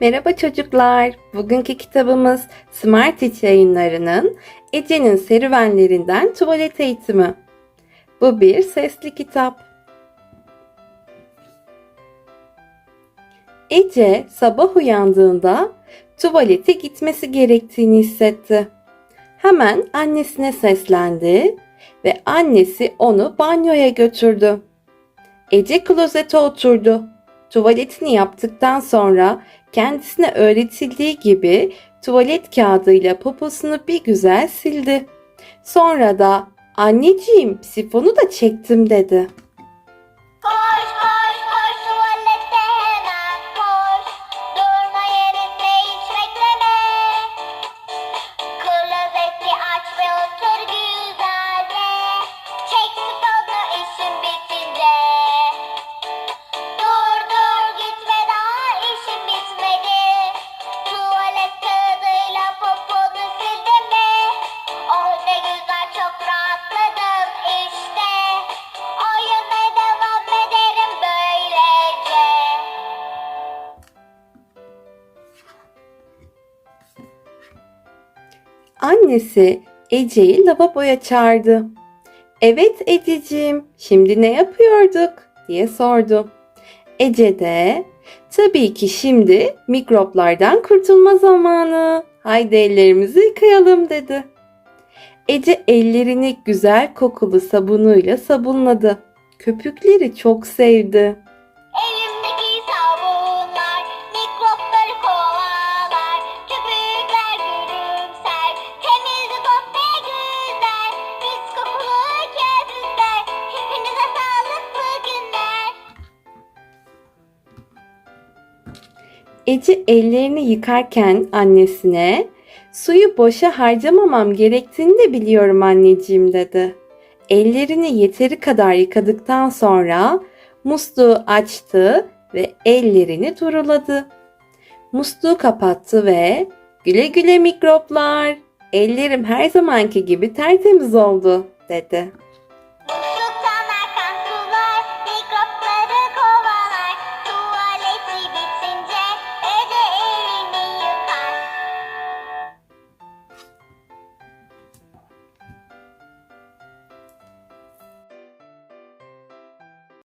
Merhaba çocuklar. Bugünkü kitabımız Smart Teach yayınlarının Ece'nin serüvenlerinden tuvalet eğitimi. Bu bir sesli kitap. Ece sabah uyandığında tuvalete gitmesi gerektiğini hissetti. Hemen annesine seslendi ve annesi onu banyoya götürdü. Ece klozete oturdu. Tuvaletini yaptıktan sonra kendisine öğretildiği gibi tuvalet kağıdıyla poposunu bir güzel sildi. Sonra da anneciğim sifonu da çektim dedi. Annesi Ece'yi lavaboya çağırdı. Evet Ececiğim, şimdi ne yapıyorduk diye sordu. Ece de tabii ki şimdi mikroplardan kurtulma zamanı. Haydi ellerimizi yıkayalım dedi. Ece ellerini güzel kokulu sabunuyla sabunladı. Köpükleri çok sevdi. Ece ellerini yıkarken annesine suyu boşa harcamamam gerektiğini de biliyorum anneciğim dedi. Ellerini yeteri kadar yıkadıktan sonra musluğu açtı ve ellerini duruladı. Musluğu kapattı ve güle güle mikroplar. Ellerim her zamanki gibi tertemiz oldu dedi.